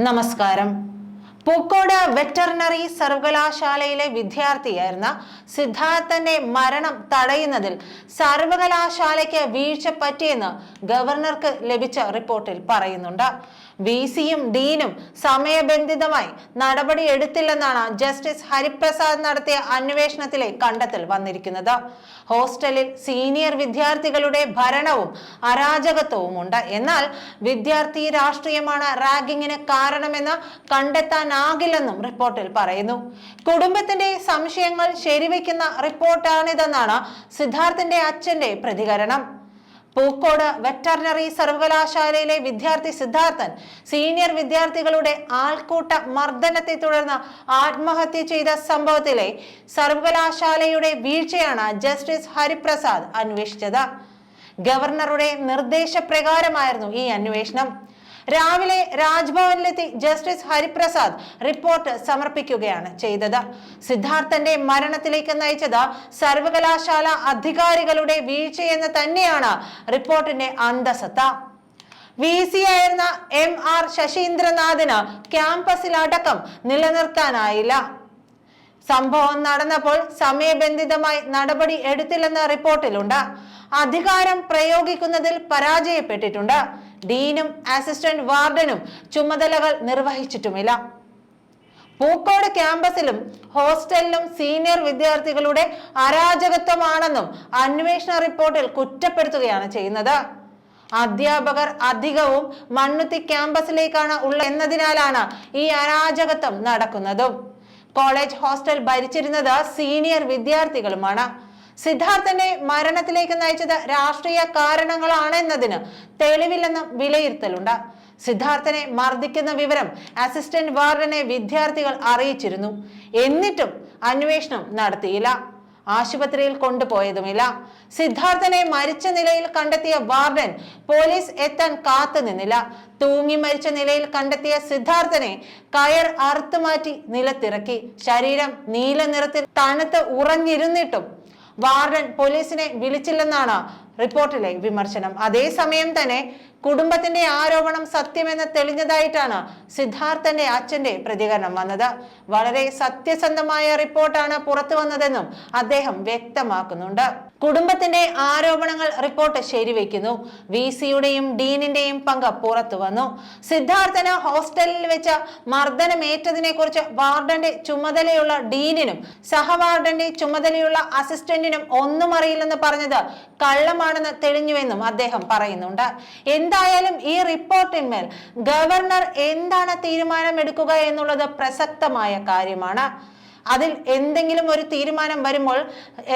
നമസ്കാരം. പൂക്കോട് വെറ്ററിനറി സർവകലാശാലയിലെ വിദ്യാർത്ഥിയായിരുന്ന സിദ്ധാർത്ഥന്റെ മരണം തടയുന്നതിൽ സർവകലാശാലയ്ക്ക് വീഴ്ച പറ്റിയെന്ന് ഗവർണർക്ക് ലഭിച്ച റിപ്പോർട്ടിൽ പറയുന്നുണ്ട്. വി സിയും ഡീനും സമയബന്ധിതമായി നടപടി എടുത്തില്ലെന്നാണ് ജസ്റ്റിസ് ഹരിപ്രസാദ് നടത്തിയ അന്വേഷണത്തിലെ കണ്ടെത്തൽ വന്നിരിക്കുന്നത്. ഹോസ്റ്റലിൽ സീനിയർ വിദ്യാർത്ഥികളുടെ ഭരണവും അരാജകത്വവും ഉണ്ട് എന്നാൽ വിദ്യാർത്ഥി രാഷ്ട്രീയമാണ് റാഗിങ്ങിന് കാരണമെന്ന് കണ്ടെത്താനാകില്ലെന്നും റിപ്പോർട്ടിൽ പറയുന്നു. കുടുംബത്തിന്റെ സംശയങ്ങൾ ശരിവെക്കുന്ന റിപ്പോർട്ടാണിതെന്നാണ് സിദ്ധാർത്ഥിന്റെ അച്ഛന്റെ പ്രതികരണം. പൂക്കോട് വെറ്ററിനറി സർവകലാശാലയിലെ വിദ്യാർത്ഥി സിദ്ധാർത്ഥൻ സീനിയർ വിദ്യാർത്ഥികളുടെ ആൾക്കൂട്ട മർദ്ദനത്തെ തുടർന്ന് ആത്മഹത്യ ചെയ്ത സംഭവത്തിലെ സർവകലാശാലയുടെ വീഴ്ചയാണ് ജസ്റ്റിസ് ഹരിപ്രസാദ് അന്വേഷിച്ചത്. ഗവർണറുടെ നിർദ്ദേശപ്രകാരമായിരുന്നു ഈ അന്വേഷണം. രാവിലെ രാജ്ഭവനിലെത്തി ജസ്റ്റിസ് ഹരിപ്രസാദ് റിപ്പോർട്ട് സമർപ്പിക്കുകയാണ് ചെയ്തത്. സിദ്ധാർത്ഥന്റെ മരണത്തിലേക്ക് നയിച്ചത് സർവകലാശാല അധികാരികളുടെ വീഴ്ചയെന്ന് തന്നെയാണ് റിപ്പോർട്ടിന്റെ അന്തസത്ത. വി സി ആയിരുന്ന എം ആർ ശശീന്ദ്രനാഥിന് ക്യാമ്പസിലടക്കം നിലനിർത്താനായില്ല. സംഭവം നടന്നപ്പോൾ സമയബന്ധിതമായി നടപടി എടുത്തില്ലെന്ന റിപ്പോർട്ടിലുണ്ട്. അധികാരം പ്രയോഗിക്കുന്നതിൽ പരാജയപ്പെട്ടിട്ടുണ്ട്. ഡീനും അസിസ്റ്റന്റ് വാർഡനും ചുമതലകൾ നിർവഹിച്ചിട്ടുമില്ല. പൂക്കോട് ക്യാമ്പസിലും ഹോസ്റ്റലിലും സീനിയർ വിദ്യാർത്ഥികളുടെ അരാജകത്വമാണെന്നും അന്വേഷണ റിപ്പോർട്ടിൽ കുറ്റപ്പെടുത്തുകയാണ് ചെയ്യുന്നത്. അധ്യാപകർ അധികവും മണ്ണുത്തി ക്യാമ്പസിലേക്കാണ് ഉള്ള എന്നതിനാലാണ് ഈ അരാജകത്വം നടക്കുന്നതും. കോളേജ് ഹോസ്റ്റൽ ഭരിച്ചിരുന്നത് സീനിയർ വിദ്യാർത്ഥികളുമാണ്. സിദ്ധാർത്ഥന്റെ മരണത്തിലേക്ക് നയിച്ചത് രാഷ്ട്രീയ കാരണങ്ങളാണെന്നതിന് തെളിവില്ലെന്നും വിലയിരുത്തലുണ്ട്. സിദ്ധാർത്ഥനെ മർദ്ദിക്കുന്ന വിവരം അസിസ്റ്റന്റ് വാർഡനെ വിദ്യാർത്ഥികൾ അറിയിച്ചിരുന്നു. എന്നിട്ടും അന്വേഷണം നടത്തിയില്ല. ആശുപത്രിയിൽ കൊണ്ടുപോയതുമില്ല. സിദ്ധാർത്ഥനെ മരിച്ച നിലയിൽ കണ്ടെത്തിയ വാർഡൻ പോലീസ് എത്താൻ കാത്തുനിന്നില്ല തൂങ്ങി മരിച്ച നിലയിൽ കണ്ടെത്തിയ സിദ്ധാർത്ഥനെ കയർ അറുത്തുമാറ്റി നിലത്തിറക്കി. ശരീരം നീല നിറത്തിൽ തണുത്ത് ഉറഞ്ഞിരുന്നിട്ടും വാർഡൻ പോലീസിനെ വിളിച്ചില്ലെന്നാണ് റിപ്പോർട്ടിലെ വിമർശനം. അതേസമയം തന്നെ കുടുംബത്തിന്റെ ആരോപണം സത്യമെന്ന് തെളിഞ്ഞതായിട്ടാണ് സിദ്ധാർത്ഥന്റെ അച്ഛന്റെ പ്രതികരണം വന്നത്. വളരെ സത്യസന്ധമായ റിപ്പോർട്ടാണ് പുറത്തു വന്നതെന്നും അദ്ദേഹം വ്യക്തമാക്കുന്നുണ്ട്. കുടുംബത്തിന്റെ ആരോപണങ്ങൾ റിപ്പോർട്ട് ശരിവെക്കുന്നു. വി സിയുടെയും ഡീനിന്റെയും പങ്ക് പുറത്തു വന്നു. സിദ്ധാർത്ഥന് ഹോസ്റ്റലിൽ വെച്ച മർദ്ദനമേറ്റതിനെ കുറിച്ച് വാർഡന്റെ ചുമതലയുള്ള ഡീനിനും സഹവാർഡന്റെ ചുമതലയുള്ള അസിസ്റ്റന്റിനും ഒന്നും അറിയില്ലെന്ന് പറഞ്ഞത് കള്ളമാണെന്ന് തെളിഞ്ഞുവെന്നും അദ്ദേഹം പറയുന്നുണ്ട്. എന്തായാലും ഈ റിപ്പോർട്ടിന്മേൽ ഗവർണർ എന്താണ് തീരുമാനമെടുക്കുക എന്നുള്ളത് പ്രസക്തമായ കാര്യമാണ്. അതിൽ എന്തെങ്കിലും ഒരു തീരുമാനം വരുമ്പോൾ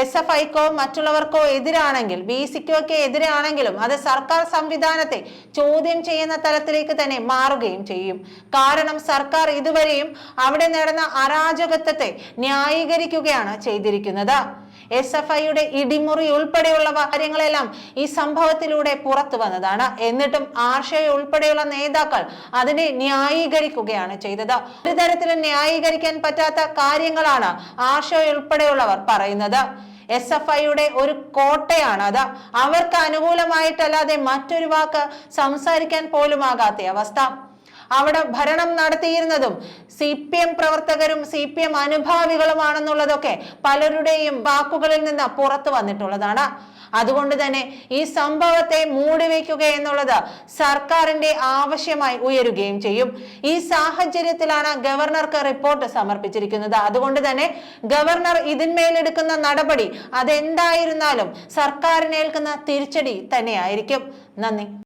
എസ് എഫ് ഐക്കോ മറ്റുള്ളവർക്കോ എതിരാണെങ്കിൽ ബി സിക്കോ ഒക്കെ എതിരാണെങ്കിലും അത് സർക്കാർ സംവിധാനത്തെ ചോദ്യം ചെയ്യുന്ന തലത്തിലേക്ക് തന്നെ മാറുകയും ചെയ്യും. കാരണം സർക്കാർ ഇതുവരെയും അവിടെ നടന്ന അരാജകത്വത്തെ ന്യായീകരിക്കുകയാണ് ചെയ്തിരിക്കുന്നത്. എസ് എഫ് ഐയുടെ ഇടിമുറി ഉൾപ്പെടെയുള്ള കാര്യങ്ങളെല്ലാം ഈ സംഭവത്തിലൂടെ പുറത്തു വന്നതാണ്. എന്നിട്ടും ആർഷയെ ഉൾപ്പെടെയുള്ള നേതാക്കൾ അതിനെ ന്യായീകരിക്കുകയാണ് ചെയ്തത്. ഒരു തരത്തിലും ന്യായീകരിക്കാൻ പറ്റാത്ത കാര്യങ്ങളാണ് ആർഷയെ ഉൾപ്പെടെയുള്ളവർ പറയുന്നത്. എസ് എഫ് ഐയുടെ ഒരു കോട്ടയാണ് അത് അവർക്ക് അനുകൂലമായിട്ടല്ലാതെ മറ്റൊരു വാക്ക് സംസാരിക്കാൻ പോലുമാകാത്ത അവസ്ഥ. അവിടെ ഭരണം നടത്തിയിരുന്നതും സി പി എം പ്രവർത്തകരും സി പി എം അനുഭാവികളുമാണെന്നുള്ളതൊക്കെ പലരുടെയും വാക്കുകളിൽ നിന്ന് പുറത്തു വന്നിട്ടുള്ളതാണ്. അതുകൊണ്ട് തന്നെ ഈ സംഭവത്തെ മൂടിവെക്കുക എന്നുള്ളത് സർക്കാരിന്റെ ആവശ്യമായി ഉയരുകയും ചെയ്യും. ഈ സാഹചര്യത്തിലാണ് ഗവർണർക്ക് റിപ്പോർട്ട് സമർപ്പിച്ചിരിക്കുന്നത്. അതുകൊണ്ട് തന്നെ ഗവർണർ ഇതിന്മേലെടുക്കുന്ന നടപടി അതെന്തായിരുന്നാലും സർക്കാരിനേൽക്കുന്ന തിരിച്ചടി തന്നെയായിരിക്കും. നന്ദി.